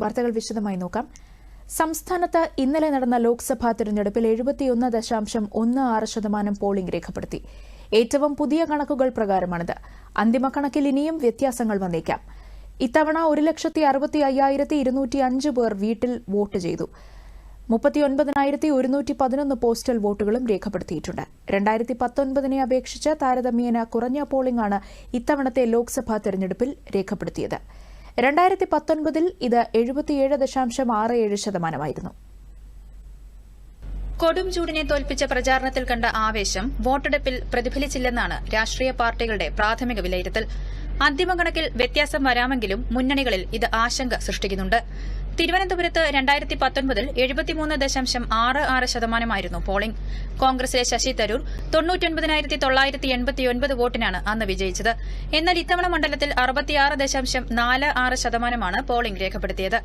വാർത്തകൾ വിശദമായി നോക്കാം. സംസ്ഥാനത്ത് ഇന്നലെ നടന്ന ലോക്സഭാ തെരഞ്ഞെടുപ്പിൽ എഴുപത്തിയൊന്ന് ദശാംശം ഒന്ന് ആറ് ശതമാനം പോളിംഗ് രേഖപ്പെടുത്തി. ഏറ്റവും പുതിയ കണക്കുകൾ പ്രകാരമാണിത്. അന്തിമ കണക്കിൽ ഇനിയും വ്യത്യാസങ്ങൾ വന്നേക്കാം. ഇത്തവണ ഒരു ലക്ഷത്തി അറുപത്തി അയ്യായിരത്തി ഇരുന്നൂറ്റി അഞ്ച് പേർ വീട്ടിൽ വോട്ട് ചെയ്തു. മുപ്പത്തിയൊൻപതിനായിരത്തി ഒരുന്നൂറ്റി പതിനൊന്ന് പോസ്റ്റൽ വോട്ടുകളും രേഖപ്പെടുത്തിയിട്ടുണ്ട്. രണ്ടായിരത്തി പത്തൊൻപതിനെ അപേക്ഷിച്ച് താരതമ്യേന കുറഞ്ഞ പോളിംഗാണ് ഇത്തവണത്തെ ലോക്സഭാ തെരഞ്ഞെടുപ്പിൽ രേഖപ്പെടുത്തിയത്. രണ്ടായിരത്തി പത്തൊൻപതിൽ ഇത് എഴുപത്തിയേഴ് ദശാംശം ആറ് ഏഴ് ശതമാനമായിരുന്നു. കൊടും ചൂടിനെ തോൽപ്പിച്ച പ്രചാരണത്തിൽ കണ്ട ആവേശം വോട്ടെടുപ്പിൽ പ്രതിഫലിച്ചില്ലെന്നാണ് രാഷ്ട്രീയ പാർട്ടികളുടെ പ്രാഥമിക വിലയിരുത്തൽ. അന്തിമ കണക്കിൽ വ്യത്യാസം വരാമെങ്കിലും മുന്നണികളിൽ ഇത് ആശങ്ക സൃഷ്ടിക്കുന്നുണ്ട്. തിരുവനന്തപുരത്ത് രണ്ടായിരത്തി പത്തൊൻപതിൽ എഴുപത്തിമൂന്ന് ദശാംശം ആറ് ആറ് ശതമാനമായിരുന്നു പോളിംഗ്. കോൺഗ്രസിലെ ശശി തരൂർ തൊണ്ണൂറ്റൊൻപതിനായിരത്തി തൊള്ളായിരത്തി എൺപത്തിയൊൻപത് വോട്ടിനാണ് അന്ന് വിജയിച്ചത്. എന്നാൽ ഇത്തവണ മണ്ഡലത്തിൽ അറുപത്തിയാറ് ദശാംശം നാല് ആറ് ശതമാനമാണ് പോളിംഗ് രേഖപ്പെടുത്തിയത്.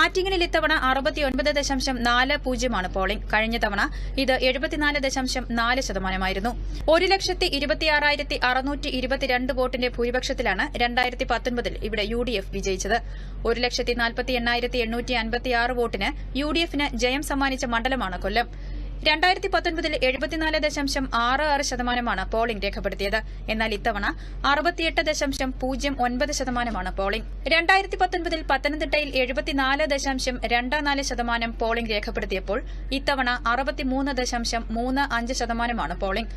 ആറ്റിങ്ങലിൽ ഇത്തവണ അറുപത്തിയൊൻപത് ദശാംശം നാല് പൂജ്യമാണ് പോളിംഗ്. കഴിഞ്ഞ തവണ ഇത് എഴുപത്തിനാല് ദശാംശം നാല് ശതമാനമായിരുന്നു. ഒരു ലക്ഷത്തി ഇരുപത്തിയാറായിരത്തി അറുന്നൂറ്റി ഇരുപത്തിരണ്ട് വോട്ടിന്റെ ഭൂരിപക്ഷത്തിലാണ് രണ്ടായിരത്തി പത്തൊൻപതിൽ ഇവിടെ യു ഡി എഫ് വിജയിച്ചത്. ഒരു ലക്ഷത്തി നാൽപ്പത്തി എണ്ണായിരത്തി എണ്ണൂറ്റി അൻപത്തിയാറ് വോട്ടിന് യു ഡി എഫിന് ജയം സമ്മാനിച്ച മണ്ഡലമാണ് കൊല്ലം. രണ്ടായിരത്തി പത്തൊൻപതിൽ എഴുപത്തിനാല് ദശാംശം ആറ് ആറ് ശതമാനമാണ് പോളിംഗ് രേഖപ്പെടുത്തിയത്. എന്നാൽ ഇത്തവണ അറുപത്തിയെട്ട് ദശാംശം പൂജ്യം ഒൻപത് ശതമാനമാണ് പോളിംഗ് രണ്ടായിരത്തി പത്തൊൻപതിൽ പത്തനംതിട്ടയിൽ എഴുപത്തിനാല് ദശാംശം രണ്ട് നാല് ശതമാനം പോളിംഗ് രേഖപ്പെടുത്തിയപ്പോൾ ഇത്തവണ അറുപത്തിമൂന്ന് ദശാംശം മൂന്ന് അഞ്ച് ശതമാനമാണ് പോളിംഗ്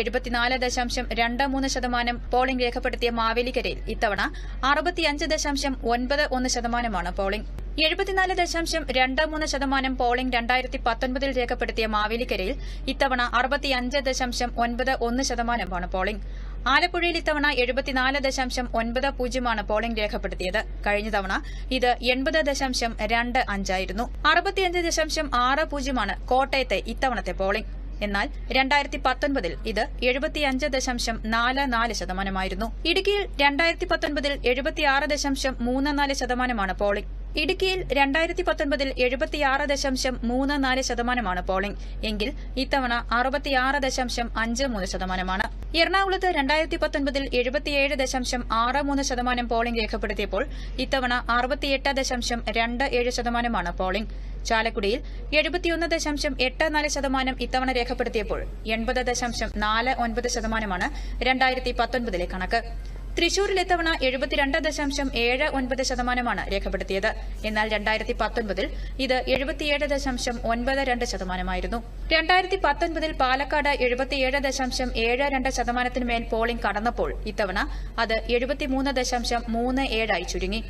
എഴുപത്തിനാല് ദശാംശം രണ്ട് മൂന്ന് ശതമാനം പോളിംഗ് രേഖപ്പെടുത്തിയ മാവേലിക്കരയിൽ ഇത്തവണ അറുപത്തിയഞ്ച് ദശാംശം ഒൻപത് ഒന്ന് ശതമാനമാണ് പോളിംഗ് എഴുപത്തിനാല് ദശാംശം രണ്ട് മൂന്ന് ശതമാനം പോളിംഗ് രണ്ടായിരത്തി പത്തൊൻപതിൽ രേഖപ്പെടുത്തിയ മാവേലിക്കരയിൽ ഇത്തവണ അറുപത്തിയഞ്ച് ദശാംശം ഒൻപത് ഒന്ന് ശതമാനമാണ് പോളിംഗ്. ആലപ്പുഴയിൽ ഇത്തവണ എഴുപത്തിനാല് ദശാംശം ഒൻപത് പൂജ്യമാണ് പോളിംഗ് രേഖപ്പെടുത്തിയത്. കഴിഞ്ഞ തവണ ഇത് എൺപത് ദശാംശം രണ്ട് അഞ്ചായിരുന്നു. അറുപത്തിയഞ്ച് ദശാംശം ആറ് പൂജ്യമാണ് കോട്ടയത്തെ ഇത്തവണത്തെ പോളിംഗ്. എന്നാൽ രണ്ടായിരത്തി പത്തൊൻപതിൽ ഇത് എഴുപത്തിയഞ്ച് ദശാംശം നാല് നാല് ശതമാനമായിരുന്നു. ഇടുക്കിയിൽ രണ്ടായിരത്തി പത്തൊൻപതിൽ എഴുപത്തിയാറ് ദശാംശം മൂന്ന് നാല് ശതമാനമാണ് പോളിംഗ്. ഇടുക്കിയിൽ രണ്ടായിരത്തി പത്തൊൻപതിൽ എഴുപത്തിയാറ് ദശാംശം മൂന്ന് നാല് ശതമാനമാണ് പോളിംഗ്. എങ്കിൽ ഇത്തവണ അറുപത്തിയാറ് ദശാംശം അഞ്ച് മൂന്ന് ശതമാനമാണ്. എറണാകുളത്ത് രണ്ടായിരത്തി പത്തൊൻപതിൽ എഴുപത്തിയേഴ് ദശാംശം ആറ് മൂന്ന് ശതമാനം പോളിംഗ് രേഖപ്പെടുത്തിയപ്പോൾ ഇത്തവണ അറുപത്തിയെട്ട് ദശാംശം രണ്ട് ഏഴ് ശതമാനമാണ് പോളിംഗ്. ചാലക്കുടിയിൽ എഴുപത്തിയൊന്ന് ദശാംശം എട്ട് നാല് ശതമാനം ഇത്തവണ രേഖപ്പെടുത്തിയപ്പോൾ എൺപത് ദശാംശം നാല് ഒൻപത് ശതമാനമാണ് രണ്ടായിരത്തി പത്തൊൻപതിലെ കണക്ക്. തൃശൂരിൽ ഇത്തവണ എഴുപത്തിരണ്ട് ദശാംശം ഏഴ് ഒൻപത് ശതമാനമാണ് രേഖപ്പെടുത്തിയത്. എന്നാൽ രണ്ടായിരത്തി പത്തൊൻപതിൽ ഇത് എഴുപത്തിയേഴ് ദശാംശം ഒൻപത് രണ്ട് ശതമാനമായിരുന്നു. രണ്ടായിരത്തി പത്തൊൻപതിൽ പാലക്കാട് എഴുപത്തിയേഴ് ദശാംശം ഏഴ് രണ്ട് ശതമാനത്തിന് മേൽ പോളിംഗ് കടന്നപ്പോൾ ഇത്തവണ അത് എഴുപത്തിമൂന്ന് ദശാംശം മൂന്ന് ഏഴായി ചുരുങ്ങി.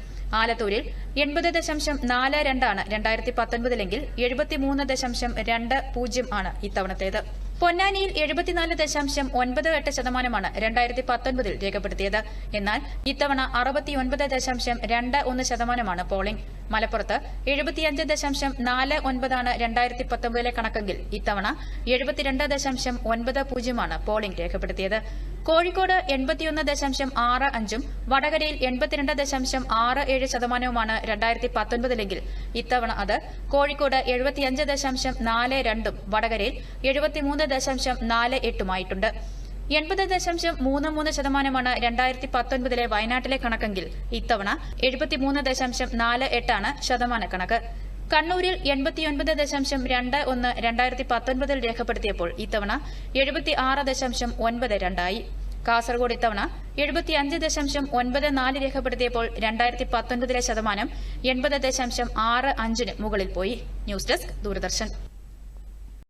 ആലത്തൂരിൽ എൺപത് ദശാംശം നാല് രണ്ടാണ് രണ്ടായിരത്തി പത്തൊൻപതിലെങ്കിൽ എഴുപത്തിമൂന്ന് ദശാംശം രണ്ട് പൂജ്യം ആണ് ഇത്തവണത്തേത്. പൊന്നാനിയിൽ എഴുപത്തിനാല് ദശാംശം ഒൻപത് എട്ട് ശതമാനമാണ് രണ്ടായിരത്തി പത്തൊൻപതിൽ രേഖപ്പെടുത്തിയത്. എന്നാൽ ഇത്തവണ അറുപത്തിയൊൻപത് ദശാംശം രണ്ട് ഒന്ന് ശതമാനമാണ് പോളിംഗ്. മലപ്പുറത്ത് എഴുപത്തിയഞ്ച് ദശാംശം നാല് ഒൻപതാണ് രണ്ടായിരത്തി പത്തൊമ്പതിലെ കണക്കെങ്കിൽ ഇത്തവണ എഴുപത്തിരണ്ട് ദശാംശം ഒൻപത് പൂജ്യമാണ് പോളിംഗ് രേഖപ്പെടുത്തിയത്. കോഴിക്കോട് എൺപത്തിയൊന്ന് ദശാംശം ആറ് അഞ്ചും വടകരയിൽ എൺപത്തിരണ്ട് ദശാംശം ആറ് ഏഴ് ശതമാനവുമാണ് രണ്ടായിരത്തി പത്തൊൻപതിലെങ്കിൽ ഇത്തവണ അത് കോഴിക്കോട് എഴുപത്തിയഞ്ച് ദശാംശം നാല് രണ്ടും വടകരയിൽ എഴുപത്തിമൂന്ന് ദശാംശം നാല് എട്ടുമായിട്ടുണ്ട്. എൺപത് ദശാംശം മൂന്ന് മൂന്ന് ശതമാനമാണ് രണ്ടായിരത്തി പത്തൊൻപതിലെ വയനാട്ടിലെ കണക്കെങ്കിൽ. ഇത്തവണ എഴുപത്തിമൂന്ന് ദശാംശം നാല് എട്ടാണ് ശതമാന കണക്ക് കണ്ണൂരിൽ എൺപത്തിയൊൻപത് ദശാംശം രണ്ട് ഒന്ന് രണ്ടായിരത്തി പത്തൊൻപതിൽ രേഖപ്പെടുത്തിയപ്പോൾ ഇത്തവണ എഴുപത്തി ആറ് ദശാംശം ഒൻപത് രണ്ടായി. കാസർഗോഡ് ഇത്തവണ എഴുപത്തിയഞ്ച് ദശാംശം ഒൻപത് നാല് രേഖപ്പെടുത്തിയപ്പോൾ രണ്ടായിരത്തി പത്തൊൻപതിലെ ശതമാനം എൺപത് ദശാംശം ആറ് അഞ്ചിന് മുകളിൽ പോയി. News desk Doordarshan.